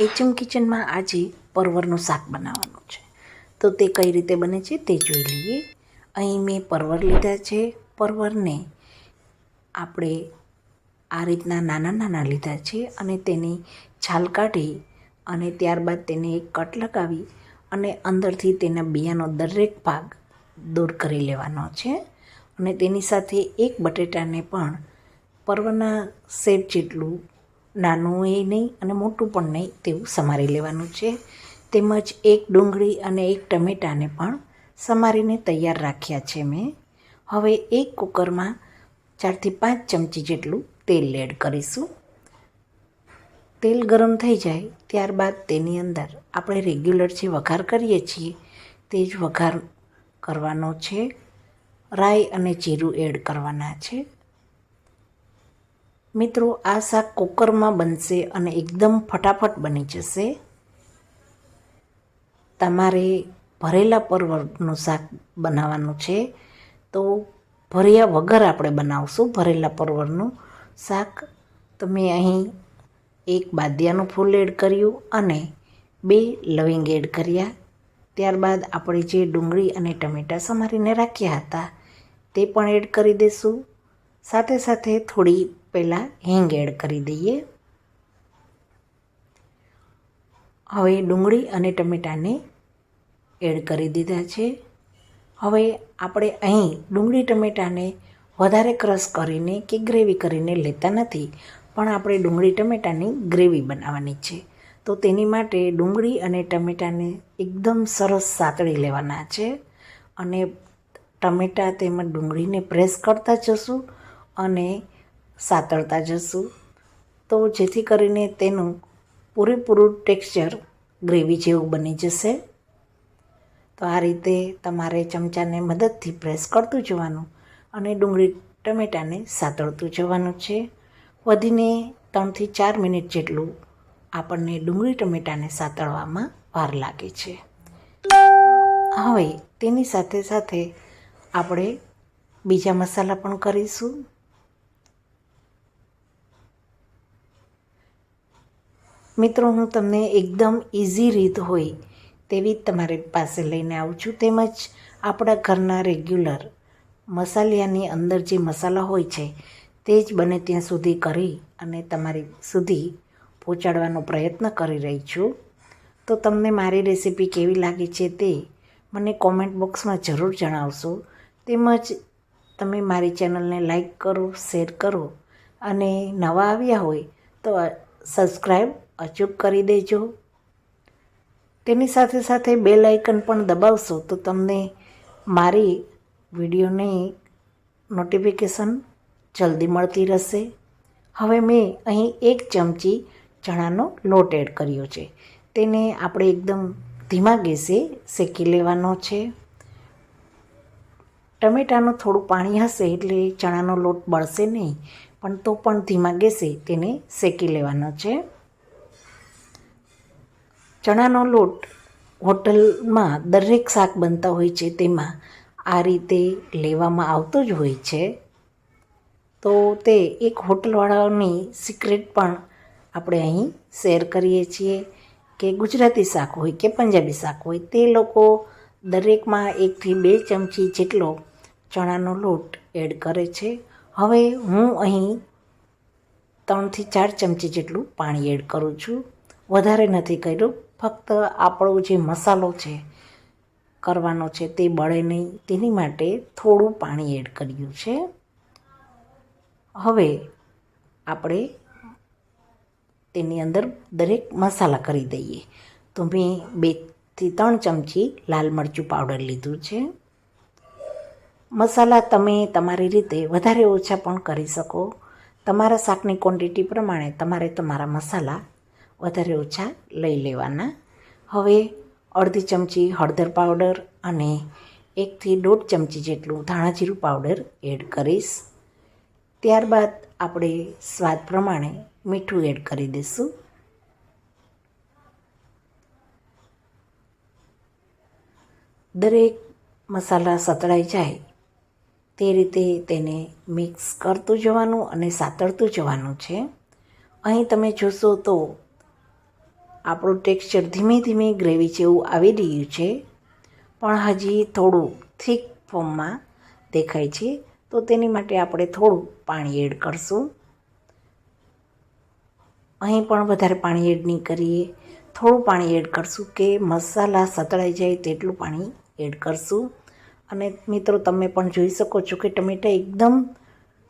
HM કિચનમાં આજે પરવરનું શાક બનાવવાનું છે. તો તે કઈ રીતે બને છે તે જોઈ લઈએ. અહીં મેં પરવર લીધા છે. પરવરને આપણે આ રીતના નાના નાના લીધા છે અને તેની છાલ કાઢી અને ત્યારબાદ તેને એક કટ લગાવી અને અંદરથી તેના બિયાનો દરેક ભાગ દૂર કરી લેવાનો છે. અને તેની સાથે એક બટેટાને પણ પરવરના શેપ જેટલું નાનું એ નહીં અને મોટું પણ નહીં તેવું સમારી લેવાનું છે. તેમજ એક ડુંગળી અને એક ટમેટાને પણ સમારીને તૈયાર રાખ્યા છે મેં. હવે એક કુકરમાં ચારથી પાંચ ચમચી જેટલું તેલ એડ કરીશું. તેલ ગરમ થઈ જાય ત્યારબાદ તેની અંદર આપણે રેગ્યુલર જે વઘાર કરીએ છીએ તે જ વઘાર કરવાનો છે. રાઈ અને જીરું એડ કરવાના છે. મિત્રો, આ શાક કુકરમાં બનશે અને એકદમ ફટાફટ બની જશે. તમારે ભરેલા પરવળનું શાક બનાવવાનું છે. તો ભર્યા વગર આપણે બનાવશું ભરેલા પરવળનું શાક. તો મેં અહીં એક બાદિયાનું ફૂલ એડ કર્યું અને બે લવિંગ એડ કર્યા. ત્યારબાદ આપણે જે ડુંગળી અને ટમેટાં સમારીને રાખ્યા હતા, તે પણ એડ કરી દઈશું સાથે સાથે થોડી પહેલાં હિંગ એડ કરી દઈએ. હવે ડુંગળી અને ટમેટાને એડ કરી દીધા છે. હવે આપણે અહીં ડુંગળી ટમેટાને વધારે ક્રશ કરીને કે ગ્રેવી કરીને લેતા નથી, પણ આપણે ડુંગળી ટમેટાની ગ્રેવી બનાવવાની છે. તો તેની માટે ડુંગળી અને ટમેટાને એકદમ સરસ સાતળી લેવાના છે અને ટમેટાં તેમજ ડુંગળીને પ્રેસ કરતા જશું અને સાતળતા જશું. તો જેથી કરીને તેનું પૂરેપૂરું ટેક્સચર ગ્રેવી જેવું બની જશે. તો આ રીતે તમારે ચમચાને મદદથી પ્રેસ કરતું જવાનું અને ડુંગળી ટમેટાને સાતળતું જવાનું છે. વધીને ત્રણથી ચાર મિનિટ જેટલું આપણને ડુંગળી ટમેટાને સાતળવામાં વાર લાગે છે. હવે તેની સાથે સાથે આપણે બીજા મસાલા પણ કરીશું. મિત્રો, હું તમને એકદમ ઇઝી રીત હોય તેવી તમારી પાસે લઈને આવું છું. તેમજ આપણા ઘરના રેગ્યુલર મસાલિયાની અંદર જે મસાલા હોય છે, તે જ બને ત્યાં સુધી કરી અને તમારી સુધી પહોંચાડવાનો પ્રયત્ન કરી રહી છું. તો તમને મારી રેસીપી કેવી લાગે છે તે મને કોમેન્ટ બોક્સમાં જરૂર જણાવશો. તેમજ તમે મારી ચેનલને લાઈક કરો શેર કરો અને નવા આવ્યા હોય તો સબસ્ક્રાઈબ અચૂક કરી દેજો. તેની સાથે સાથે બેલ આઇકન પણ દબાવશો તો તમને મારી વિડીયોની નોટિફિકેશન જલ્દી મળતી રહેશે. હવે મેં અહીં એક ચમચી ચણાનો લોટ એડ કર્યો છે. તેને આપણે એકદમ ધીમા ગેસે શેકી લેવાનો છે. ટમેટાનું થોડું પાણી હશે એટલે ચણાનો લોટ બળશે નહીં, પણ તો પણ ધીમા ગેસે તેને શેકી લેવાનો છે. ચણાનો લોટ હોટલમાં દરેક શાક બનતા હોય છે, તેમાં આ રીતે લેવામાં આવતો જ હોય છે. તો તે એક હોટલવાળાની સિક્રેટ પણ આપણે અહીં શેર કરીએ છીએ કે ગુજરાતી શાક હોય કે પંજાબી શાક હોય, તે લોકો દરેકમાં એકથી બે ચમચી જેટલો ચણાનો લોટ એડ કરે છે. હવે હું અહીં ત્રણથી ચાર ચમચી જેટલું પાણી એડ કરું છું. વધારે નથી કર્યું. ફક્ત આપણો જે મસાલો છે, કરવાનો છે તે બળે નહીં. તેની માટે થોડું પાણી એડ કર્યું છે. હવે આપણે તેની અંદર દરેક મસાલા કરી દઈએ. તો મેં બેથી ત્રણ ચમચી લાલ મરચું પાવડર લીધું છે. મસાલા તમે તમારી રીતે વધારે ઓછા પણ કરી શકો. તમારા શાકની ક્વોન્ટિટી પ્રમાણે તમારે તમારા મસાલા વધારે ઓછા લઈ લેવાના. હવે અડધી ચમચી હળદર પાવડર અને એકથી દોઢ ચમચી જેટલું ધાણા જીરું પાવડર એડ કરીશ. ત્યારબાદ આપણે સ્વાદ પ્રમાણે મીઠું એડ કરી દઈશું. દરેક મસાલા સતળાઈ જાય તે રીતે તેને મિક્સ કરતું જવાનું અને સાતળતું જવાનું છે. અહીં તમે જોશો તો આપણું ટેક્સચર ધીમે ધીમે ગ્રેવી જેવું આવી રહ્યું છે. પણ હજી થોડું થીક ફોર્મમાં દેખાય છે, તો તેની માટે આપણે થોડું પાણી એડ કરશું. અહીં પણ વધારે પાણી એડ નહીં કરીએ. થોડું પાણી એડ કરશું કે મસાલા સતળાઈ જાય તેટલું પાણી એડ કરશું. અને મિત્રો, તમે પણ જોઈ શકો છો કે ટમેટાં એકદમ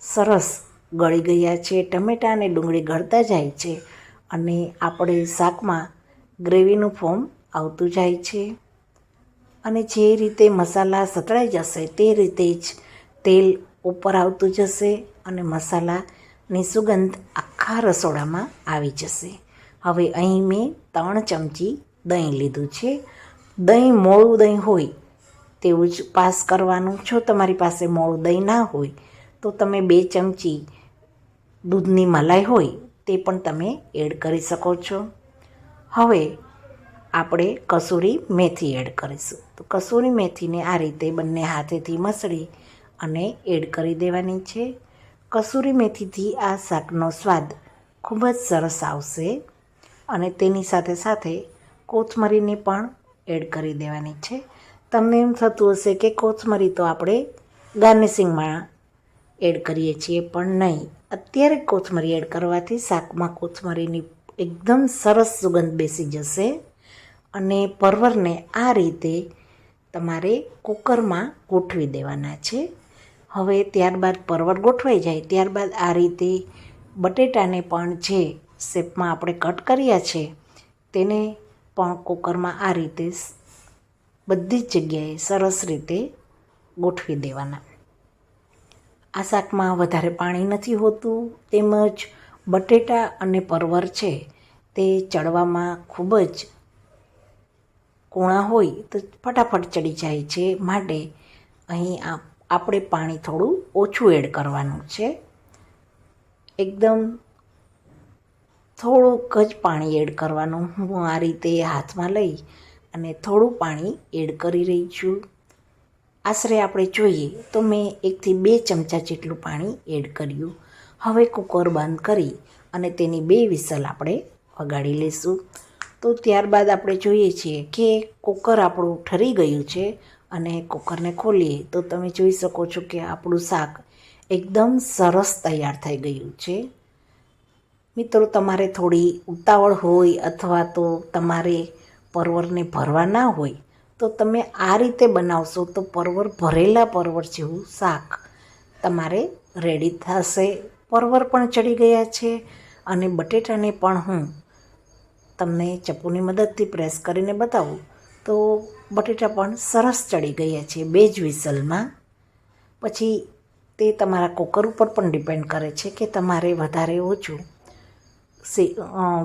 સરસ ગળી ગયા છે. ટમેટાં અને ડુંગળી ગળતા જાય છે. અને આપણે શાકમાં ગ્રેવીનું ફોર્મ આવતું જાય છે. અને જે રીતે મસાલા સતળાઈ જશે તે રીતે જ તેલ ઉપર આવતું જશે અને મસાલાની સુગંધ આખા રસોડામાં આવી જશે. હવે અહીં મેં ત્રણ ચમચી દહીં લીધું છે. દહીં મોળું દહીં હોય તેવું જ પાસ કરવાનું. જો તમારી પાસે મોળું દહીં ના હોય તો તમે બે ચમચી દૂધની મલાઈ હોય તે પણ તમે એડ કરી શકો છો. હવે આપણે કસૂરી મેથી એડ કરીશું. તો કસૂરી મેથીને આ રીતે બંને હાથેથી મસળી અને એડ કરી દેવાની છે. કસૂરી મેથીથી આ શાકનો સ્વાદ ખૂબ જ સરસ આવશે અને તેની સાથે સાથે કોથમરીને પણ એડ કરી દેવાની છે. તમને એમ થતું હશે કે કોથમરી તો આપણે ગાર્નિશિંગમાં એડ કરીએ છીએ, પણ નહીં. અત્યારે કોથમરી એડ કરવાથી શાકમાં કોથમરીની એકદમ સરસ સુગંધ બેસી જશે અને પરવરને આ રીતે તમારે કુકરમાં ગોઠવી દેવાના છે. હવે ત્યારબાદ પરવર ગોઠવાઈ જાય, ત્યારબાદ આ રીતે બટેટાને પણ જે શેપમાં આપણે કટ કર્યા છે, તેને પણ કુકરમાં આ રીતે બધી જ જગ્યાએ સરસ રીતે ગોઠવી દેવાના. આ શાકમાં વધારે પાણી નથી હોતું, તેમજ બટેટા અને પરવર છે તે ચડવામાં ખૂબ જ કૂણા હોય તો ફટાફટ ચડી જાય છે માટે અહીં આપણે પાણી થોડું ઓછું એડ કરવાનું છે. એકદમ થોડુંક જ પાણી એડ કરવાનું હું આ રીતે હાથમાં લઈ અને થોડું પાણી એડ કરી રહી છું. આશરે આપણે જોઈએ તો મેં એકથી બે ચમચા જેટલું પાણી એડ કર્યું. હવે કુકર બંધ કરી અને તેની બે વિસલ આપણે વગાડી લઈશું તો ત્યારબાદ આપણે જોઈએ છીએ કે કુકર આપણું ઠરી ગયું છે અને કુકરને ખોલીએ તો તમે જોઈ શકો છો કે આપણું શાક એકદમ સરસ તૈયાર થઈ ગયું છે. મિત્રો, તમારે થોડી ઉતાવળ હોય અથવા તો તમારે પરવરને ભરવા ના હોય તો તમે આ રીતે બનાવશો તો પરવર ભરેલા પરવર જેવું શાક તમારે રેડી થશે. પરવર પણ ચડી ગયા છે અને બટેટાને પણ હું તમને ચપ્પુની મદદથી પ્રેસ કરીને બતાવું. તો બટેટા પણ સરસ ચડી ગયા છે બે જ વિસલમાં. પછી તે તમારા કુકર ઉપર પણ ડિપેન્ડ કરે છે કે તમારે વધારે ઓછું સી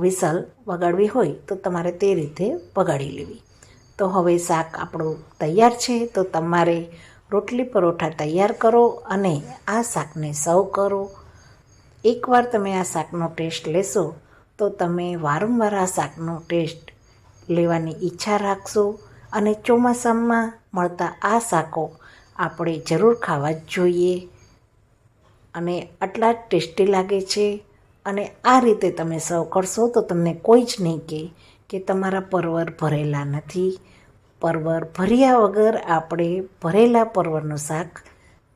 વિસલ વગાડવી હોય તો તમારે તે રીતે વગાડી લેવી. તો હવે શાક આપણું તૈયાર છે, તો તમારે રોટલી પરોઠા તૈયાર કરો અને આ શાકને સર્વ કરો. એકવાર તમે આ શાકનો ટેસ્ટ લેશો, તો તમે વારંવાર આ શાકનો ટેસ્ટ લેવાની ઈચ્છા રાખશો અને ચોમાસામાં મળતા આ શાકો આપણે જરૂર ખાવા જ જોઈએ. અને આટલા જ ટેસ્ટી લાગે છે અને આ રીતે તમે સર્વ કરશો તો તમને કોઈ જ નહીં કહે કે તમારા પરવર ભરેલા નથી. પરવર ભર્યા વગર આપણે ભરેલા પરવરનું શાક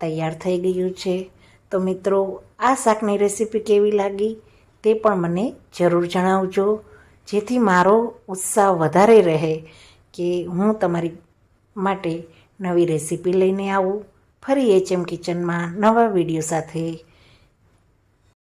તૈયાર થઈ ગયું છે. તો મિત્રો, આ શાકની રેસીપી કેવી લાગી તે પણ મને જરૂર જણાવજો. જેથી મારો ઉત્સાહ વધારે રહે કે હું તમારી માટે નવી રેસીપી લઈને આવું. ફરી એચ એમ કિચનમાં નવા વીડિયો સાથે